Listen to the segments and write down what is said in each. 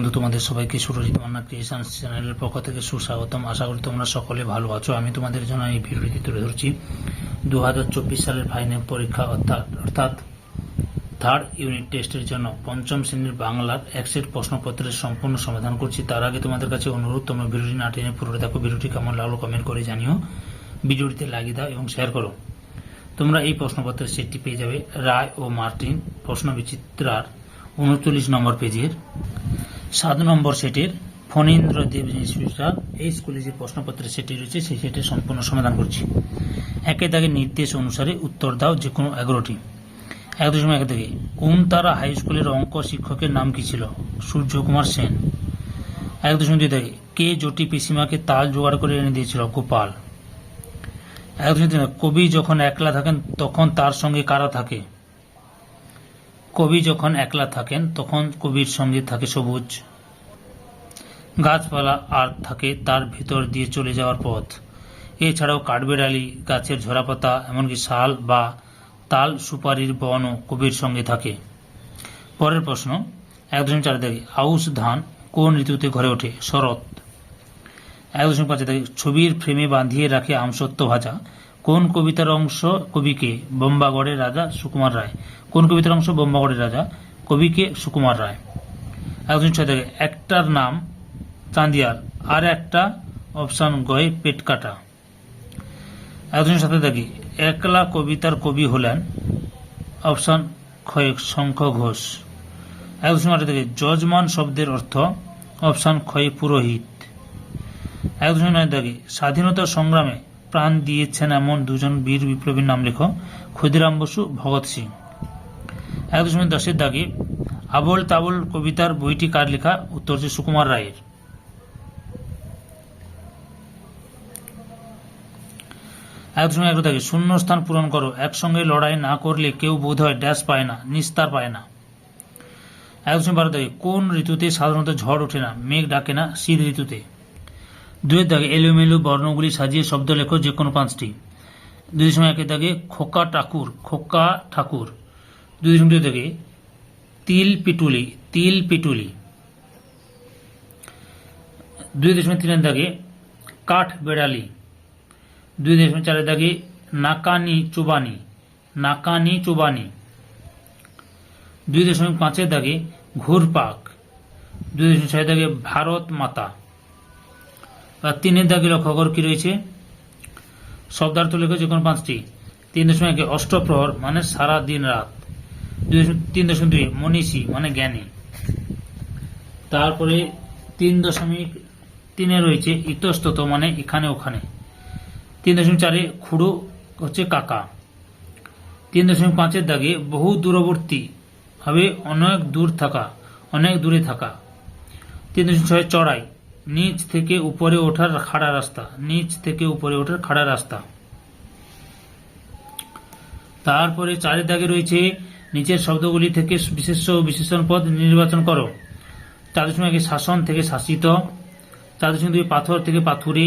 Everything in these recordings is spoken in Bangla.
বন্ধু তোমাদের সবাইকে সুরজিৎ মান্না ক্রিয়েশন চ্যানেলের পক্ষ থেকে সুস্বাগতম। আশা করি তোমরা সকলে ভালো আছো। আমি তোমাদের জন্য এই ভিডিওটি তুলে ধরছি। দু হাজার চব্বিশ সালের ফাইনাল পরীক্ষা অর্থাৎ অর্থাৎ থার্ড ইউনিট টেস্টের জন্য পঞ্চম শ্রেণির বাংলার একসেট প্রশ্নপত্রের সম্পূর্ণ সমাধান করছি। তার আগে তোমাদের কাছে অনুরোধ, তোমরা ভিডিওটি না টেনে পুরো দেখো। ভিডিওটি কেমন লাগল কমেন্ট করে জানিও। ভিডিওটিতে লাগিয়ে দাও এবং শেয়ার করো। তোমরা এই প্রশ্নপত্রের সেটটি পেয়ে যাবে রায় ও মার্টিন প্রশ্ন বিচিত্রার উনচল্লিশ নম্বর পেজের সাত নম্বর সেটের ফণীন্দ্র দেব ইনস্টিটিউটার এই স্কুলে যে প্রশ্নপত্রের সেটি রয়েছে, সেই সেটের সম্পূর্ণ সমাধান করছি। একে দাগে নির্দেশ অনুসারে উত্তর দাও যে কোনো এগারোটি। এক দশমিক এক থেকে, কোন তারা হাই স্কুলের অঙ্ক শিক্ষকের নাম কি ছিল? সূর্যকুমার সেন। এক দশমিক দুই থেকে, কে জটি পিসিমাকে তাল জোগাড় করে এনে দিয়েছিল? গোপাল। এক দশমিক কবি যখন একলা থাকেন, তখন তার সঙ্গে কারা থাকে? কবি যখন একলা থাকেন, তখন কবির সঙ্গে থাকে সবুজ গাছপালা আর থাকে তার ভিতর দিয়ে চলে যাওয়ার পথ। এছাড়াও কাঠবেড়ালি, গাছের ঝরাপাতা, এমনকি শাল বা তাল সুপারির বনও কবির সঙ্গে থাকে। পরের প্রশ্ন, এক দশমিক চার দেখে আউশ ধান কোন ঋতুতে ঘরে ওঠে? শরৎ। এক দশমিক পাঁচে দেখে ছবির ফ্রেমে বাঁধিয়ে রাখে আমসত্ব ভাজা। কোন কবিতার অংশ কবিকে বোম্বাগড়ের রাজা সুকুমার রায়? কোন কবিতার অংশ বোম্বাগড়ের রাজা কবিকে সুকুমার রায়? এক দশমিক ছয় একটার নাম চাঁদিয়ার আর একটা অপশন গয়ে পেট কাটা। এক সাথে দেখি একলা কবিতার কবি হলেন অপশন ক্ষয় শঙ্খ ঘোষ। এক দশমিক আটে দেখি যজমান শব্দের অর্থ অপশন ক্ষয় পুরোহিত। এক দশমিক নয় দেখি স্বাধীনতা সংগ্রামে প্রাণ দিয়েছেন এমন দুজন বীর বিপ্লবীর নাম লেখো ক্ষুদিরাম বসু, ভগৎ সিং। এক দশমিক দশের দাগে আবল তাবল কবিতার বইটি কার লেখা? উত্তর হচ্ছে সুকুমার রায়ের। এক দশমিক এক দাগে শূন্য স্থান পূরণ করো, একসঙ্গে লড়াই না করলে কেউ বোধ হয় ড্যাশ পায় না, নিস্তার পায় না। এক দশমিক বারো দাগে কোন ঋতুতে সাধারণত ঝড় ওঠে না? মেঘ ডাকে না, শীত ঋতুতে। দুয়ের দাগে এলোমেলো বর্ণগুলি সাজিয়ে শব্দ লেখো যে কোনো পাঁচটি। দুই দশমিক একের দাগে খোকা ঠাকুর খোকা ঠাকুর। দুই দশমিক দুই দাগে তিল পিটুলি তিল পিটুলি। দুই দশমিক তিনের দাগে কাঠ বেড়ালি। দুই দশমিক চারের দাগে নাকানি চুবানি নাকানি চুবানি। দুই দশমিক পাঁচের দাগে ঘুরপাক। দুই দশমিক ছয়ের দাগে ভারত মাতা। আর তিনের দাগে লক্ষ্য করো কি রয়েছে? শব্দার্থ লেখো যে কোনো পাঁচটি। তিন দশমিক একে অষ্টপ্রহর মানে সারা দিন রাত। তিন দশমিক দুই মনীষী মানে জ্ঞানী। তারপরে তিন দশমিক তিনে রয়েছে ইতস্তত মানে এখানে ওখানে। তিন দশমিক চারে খুড়ো হচ্ছে কাকা। তিন দশমিক পাঁচের দাগে বহু দূরবর্তী হবে অনেক দূর থাকা, অনেক দূরে থাকা। তিন দশমিক ছয় চড়াই নিচ থেকে উপরে ওঠার খাড়া রাস্তা, নিচ থেকে উপরে ওঠার খাড়া রাস্তা। তারপরে চারের দাগে রয়েছে, নিচের শব্দগুলি থেকে বিশেষ বিশেষণ পদ নির্বাচন করো। চার দশমিক শাসন থেকে শাসিত চার দশমিক দুই পাথর থেকে পাথুরে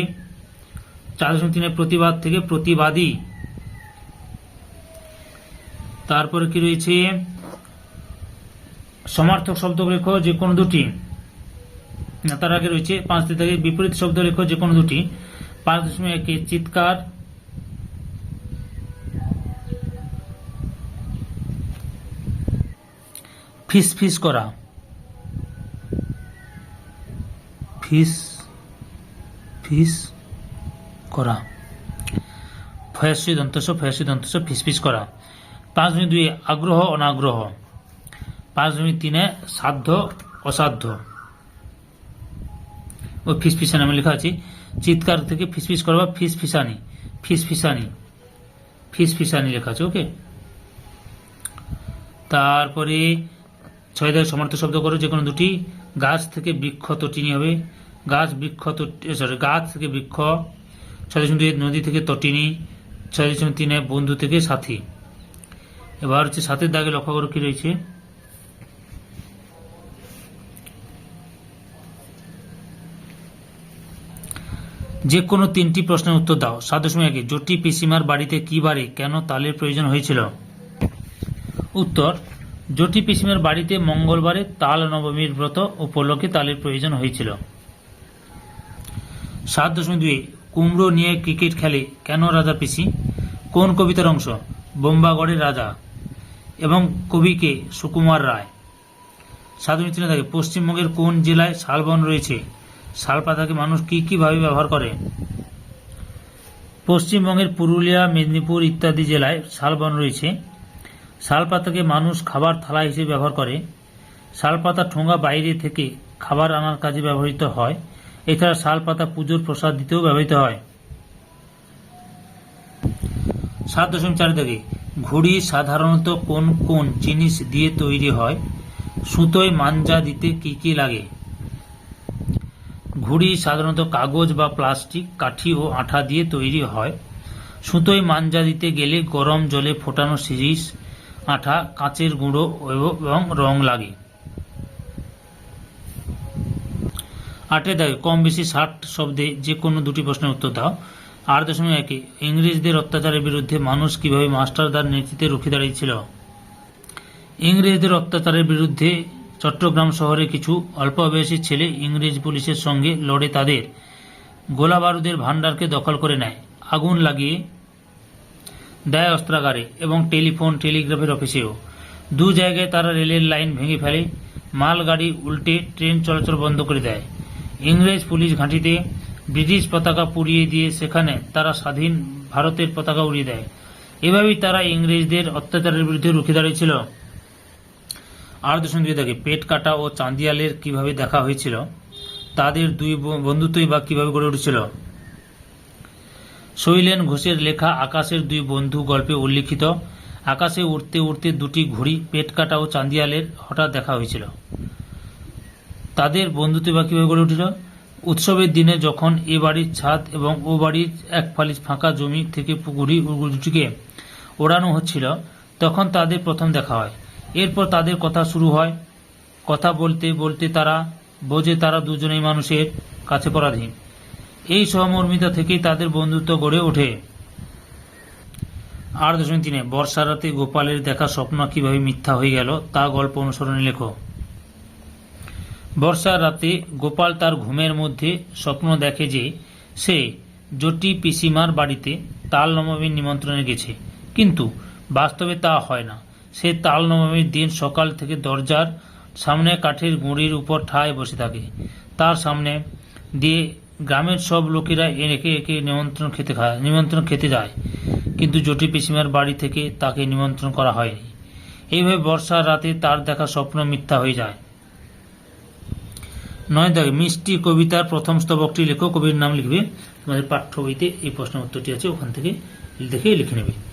চার দশমিক তিনে প্রতিবাদ থেকে প্রতিবাদী। তারপরে কি রয়েছে? সমার্থক শব্দ লেখো, যে কোনো দুটি। তার আগে রয়েছে। পাঁচ থেকে বিপরীত শব্দ লেখো যে কোনো দুটি। পাঁচ দশমিক একে চিৎকার। ফিস ফিস করা। ফিস ফিস করা। ফয়াসি দন্তস ফয়াসি দন্তস ফিস ফিস করা। পাঁচ দুই আগ্রহ, অনাগ্রহ। পাঁচ দশমিক তিনে সাধ্য, অসাধ্য। ও ফিস ফিসানি আমি লেখা আছে। চিৎকার থেকে ফিস ফিস করা বা ফিস ফিসানি ফিস ফিসানি ফিস ফিসানি লেখা আছে, ওকে? তারপরে ছয় দাগে সমর্থ শব্দ করো, যে কোনো দুটি। গাছ থেকে বৃক্ষ তটিনী হবে। গাছ বৃক্ষ সরি গাছ থেকে বৃক্ষ, ছয় দুই নদী থেকে তটিনী, ছয় দশমিক তিনে বন্ধু থেকে সাথী। এবার হচ্ছে সাথের দাগে লক্ষ্য করো কি রয়েছে? যে কোনো তিনটি প্রশ্নের উত্তর দাও। সাত দশমিক জটি পিসিমার বাড়িতে কি বারে কেন তালের প্রয়োজন হয়েছিল? উত্তর জটি পিসিমার বাড়িতে মঙ্গলবারে তাল নবমীর ব্রত উপলক্ষে তালের প্রয়োজন হয়েছিল। সাত দশমিক দুই, কুমড়ো নিয়ে ক্রিকেট খেলে কেন রাজা পিসি? কোন কবিতার অংশ? বোম্বাগড়ের রাজা এবং কবিকে সুকুমার রায়। সাত দশমিক তিনে থাকে পশ্চিমবঙ্গের কোন জেলায় শালবন রয়েছে? শালপাতাকে মানুষ কি কীভাবে ব্যবহার করে? পশ্চিমবঙ্গের পুরুলিয়া, মেদিনীপুর ইত্যাদি জেলায় শালবন রয়েছে। শাল পাতাকে মানুষ খাবার থালা হিসেবে ব্যবহার করে। শালপাতা ঠোঙা বাইরে থেকে খাবার আনার কাজে ব্যবহৃত হয়। এছাড়া শাল পাতা পুজোর প্রসাদ দিতেও ব্যবহৃত হয়। সাত দশমিক চার থেকে ঘুড়ি সাধারণত কোন কোন জিনিস দিয়ে তৈরি হয়? সুতোয় মাঞ্জা দিতে কি কি লাগে? ঘুড়ি সাধারণত কাগজ বা প্লাস্টিক, কাঠি ও আঠা দিয়ে তৈরি হয়। সুতোয় মাঞ্জা দিতে গেলে গরম জলে ফোটানো সিরিজ, আঠা, কাঁচের গুঁড়ো এবং রং লাগে। আটে দেখে কম বেশি ষাট শব্দে যে কোনো দুটি প্রশ্নের উত্তর দাও। আট দশমিক একে, ইংরেজদের অত্যাচারের বিরুদ্ধে মানুষ কীভাবে মাস্টারদার নেতৃত্বে রুখে দাঁড়িয়েছিল? ইংরেজদের অত্যাচারের বিরুদ্ধে চট্টগ্রাম শহরে কিছু অল্প বয়সী ছেলে ইংরেজ পুলিশের সঙ্গে লড়ে তাদের। গোলা বারুদের ভাণ্ডারকে দখল করে নেয়। আগুন লাগিয়ে দেয় অস্ত্রাগারে এবং টেলিফোন, টেলিগ্রাফের অফিসেও। দু জায়গায় তারা রেলের লাইন ভেঙে ফেলে। মালগাড়ি উল্টে ট্রেন চলাচল বন্ধ করে দেয়। ইংরেজ পুলিশ ঘাঁটিতে ব্রিটিশ পতাকা পুড়িয়ে দিয়ে সেখানে তারা স্বাধীন ভারতের পতাকা উড়িয়ে দেয়। এভাবেই তারা ইংরেজদের অত্যাচারের বিরুদ্ধে রুখে দাঁড়িয়েছিল। আর দশমিক দুই পেট কাটা ও চাঁদিয়ালের কীভাবে দেখা হয়েছিল, তাদের দুই বন্ধুত্বই বা কীভাবে গড়ে উঠেছিল। শৈলেন ঘোষের লেখা আকাশের দুই বন্ধু গল্পে উল্লিখিত, আকাশে উড়তে উড়তে দুটি ঘুড়ি, পেট কাটা ও চাঁদিয়ালের হঠাৎ দেখা হয়েছিল। তাদের বন্ধুত্ব বা কীভাবে গড়ে উঠেছিল? উৎসবের দিনে যখন এ বাড়ির ছাদ এবং ও বাড়ির এক ফালিশ ফাঁকা জমি থেকে ঘুড়ি দুটিকে ওড়ানো হচ্ছিল, তখন তাদের প্রথম দেখা হয়। এরপর তাদের কথা শুরু হয়। কথা বলতে বলতে তারা বোঝে তারা দুজনেই মানুষের কাছে পরাধীন। এই সহমর্মিতা থেকেই তাদের বন্ধুত্ব গড়ে ওঠে। আর দশমিক তিনে, বর্ষা রাতে গোপালের দেখা স্বপ্ন কীভাবে মিথ্যা হয়ে গেল, তা গল্প অনুসরণে লেখো। বর্ষার রাতে গোপাল তার ঘুমের মধ্যে স্বপ্ন দেখে যে সে জটি পিসিমার বাড়িতে তাল নবমীর নিমন্ত্রণে গেছে। কিন্তু বাস্তবে তা হয় না। সে তাল নবমীর দিন সকাল থেকে দরজার সামনে কাঠের গুঁড়ির উপর ঠায় বসে থাকে। তার সামনে দিয়ে গ্রামের সব লোকেরা একে একে নিমন্ত্রণ খেতে খায়, নিমন্ত্রণ খেতে যায়। কিন্তু জটি পিসিমার বাড়ি থেকে তাকে নিমন্ত্রণ করা হয়নি। এইভাবে বর্ষার রাতে তার দেখা স্বপ্ন মিথ্যা হয়ে যায়। নয় দেখ মিষ্টি কবিতার প্রথম স্তবকটি লেখো, কবির নাম লিখবে। তোমাদের পাঠ্য বইতে এই প্রশ্ন উত্তরটি আছে, ওখান থেকে দেখে লিখে নেবে।